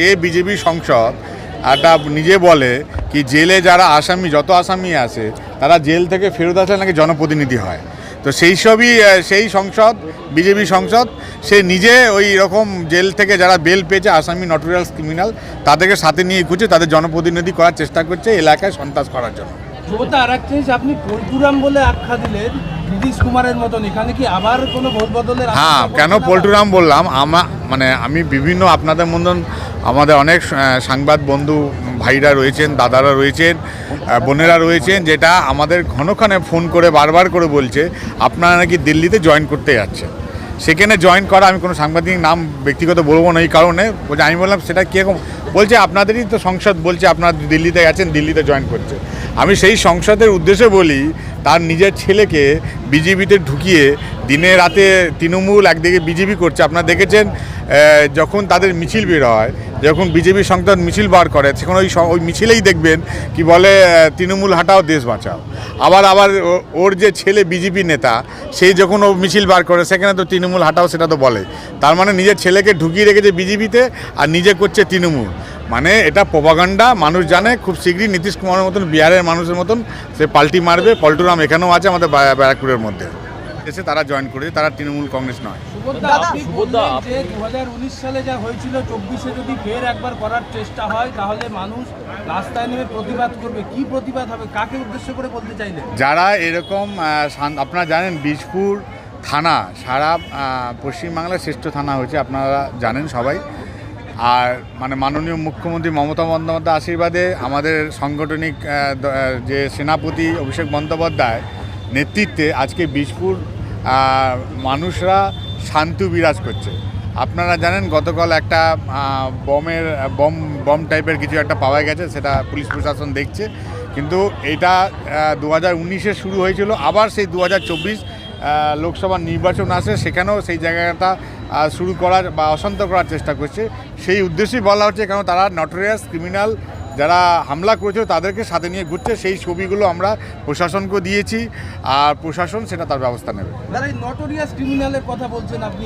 যে বিজেপি সংসদ একটা নিজে বলে কি জেলে যারা আসামি যত আসামি আছে তারা জেল থেকে ফেরত আসলে নাকি জনপ্রতিনিধি হয়। তো সেই সবই সেই সংসদ বিজেপি সংসদ সে নিজে ওই রকম জেল থেকে যারা বেল পেয়েছে আসামি নটোরিয়ালস ক্রিমিনাল তাদেরকে সাথে নিয়ে খুঁজে তাদের জনপ্রতিনিধি করার চেষ্টা করছে এলাকায় সন্ত্রাস করার জন্য। সুব্রতা আর একটা জিনিস আপনি পল্টুরাম বলে আখ্যা দিলেন নীতিশ কুমারের মতন এখানে কি আবার কোনো ভোট বদলের হ্যাঁ কেন পল্টুরাম বললাম আমা মানে আমি বিভিন্ন আপনাদের মতন আমাদের অনেক সাংবাদ বন্ধু ভাইরা রয়েছেন, দাদারা রয়েছেন বোনেরা রয়েছেন, যেটা আমাদের ঘনক্ষণে ফোন করে বারবার করে বলছে, আপনারা নাকি দিল্লিতে জয়েন করতে যাচ্ছেন সেখানে জয়েন করা, আমি কোনো সাংবাদিক নাম ব্যক্তিগত বলব না এই কারণে, বলছে, আমি বললাম, সেটা কীরকম? বলছে, আপনাদেরই তো সংসদ, বলছে, আপনারা দিল্লিতে গেছেন দিল্লিতে জয়েন করছে। আমি সেই সংসদের উদ্দেশ্যে বলি, তার নিজের ছেলেকে বিজেপিতে ঢুকিয়ে দিনে রাতে তৃণমূল একদিকে বিজেপি করছে। আপনারা দেখেছেন যখন তাদের মিছিল বের হয় যখন বিজেপি সংসদ মিছিল বার করে, সেখানে ওই ওই মিছিলেই দেখবেন কি বলে তৃণমূল হাটাও, দেশ বাঁচাও। আবার আবার ওর যে ছেলে বিজেপি নেতা সেই যখন ও মিছিল বার করে, সেখানে তো তৃণমূল হাটাও, সেটা তো বলে। তার মানে নিজের ছেলেকে ঢুকিয়ে রেখেছে বিজেপিতে আর নিজে করছে তৃণমূল। মানে এটা প্রপাগান্ডা, মানুষ জানে, খুব শীঘ্রই নীতিশ কুমারের মতন, বিহারের মানুষের মতন সে পাল্টি মারবে। পল্টুরাম এখানেও আছে আমাদের ব্যারাকপুরের মধ্যে। এসে তারা জয়েন করেছে তারা তৃণমূল কংগ্রেস নয়। সুব্রতা আপনি দু সালে যা হয়েছিল চব্বিশে যদি ফের একবার করার চেষ্টা হয় তাহলে মানুষ রাস্তায় নেমে প্রতিবাদ করবে। কি প্রতিবাদ হবে? কাকে উদ্দেশ্য করে বলতে চাইলেন? যারা এরকম আপনারা জানেন বীজপুর থানা সারা পশ্চিমবাংলার শ্রেষ্ঠ থানা হয়েছে আপনারা জানেন সবাই। আর মানে মাননীয় মুখ্যমন্ত্রী মমতা বন্দ্যোপাধ্যায় আশীর্বাদে আমাদের সাংগঠনিক যে সেনাপতি অভিষেক বন্দ্যোপাধ্যায় নেতৃত্বে আজকে বিষপুর মানুষরা শান্তি বিরাজ করছে। আপনারা জানেন, গতকাল একটা বমের, বম বম টাইপের কিছু একটা পাওয়া গেছে, সেটা পুলিশ প্রশাসন দেখছে। কিন্তু এটা দু হাজার শুরু হয়েছিল, আবার সেই দু হাজার চব্বিশ লোকসভা নির্বাচন আসে, সেখানেও সেই জায়গাটা শুরু করার বা অশান্ত করার চেষ্টা করছে। সেই উদ্দেশ্যেই বলা হচ্ছে কারণ তারা নটোরিয়াস, ক্রিমিনাল যারা হামলা করেছিল তাদেরকে সাথে নিয়ে ঘুরছে সেই ছবিগুলো আমরা প্রশাসনকে দিয়েছি আর প্রশাসন সেটা তার ব্যবস্থা নেবে। যারা এই নটোরিয়াস ক্রিমিনালের কথা বলছেন আপনি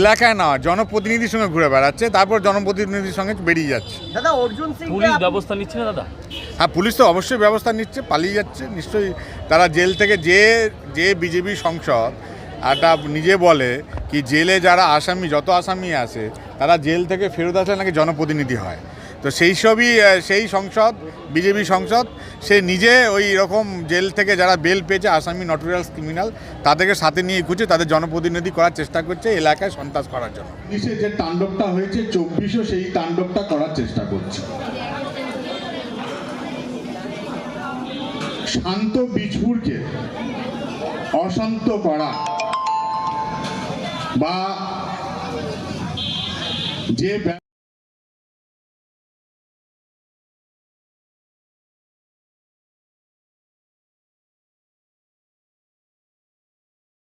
এলাকায় না জনপ্রতিনিধির সঙ্গে ঘুরে বেড়াচ্ছে তারপর জনপ্রতিনিধির সঙ্গে বেরিয়ে যাচ্ছে। দাদা অর্জুন সিং পুলিশ ব্যবস্থা নিচ্ছে না দাদা? হ্যাঁ পুলিশ তো অবশ্যই ব্যবস্থা নিচ্ছে পালিয়ে যাচ্ছে নিশ্চয়ই তারা জেল থেকে যে যে বিজেপি সংসদ একটা নিজে বলে কি জেলে যারা আসামি যত আসামি আছে তারা জেল থেকে ফেরত আসলে নাকি জনপ্রতিনিধি হয়। তো সেই সবই সেই সংসদ, বিজেপি সংসদ, সে নিজে ওই রকম জেল থেকে যারা বেল পেয়েছে, আসামি নটোরিয়ালস ক্রিমিনাল তাদেরকে সাথে নিয়ে খুঁজে তাদের জনপ্রতিনিধি করার চেষ্টা করছে এলাকায় সন্ত্রাস করার জন্য। উনিশে যে তাণ্ডবটা হয়েছে, চব্বিশও সেই তাণ্ডবটা করার চেষ্টা করছে। শান্ত বীজপুরকে অশান্ত করা বা যে ব্যা-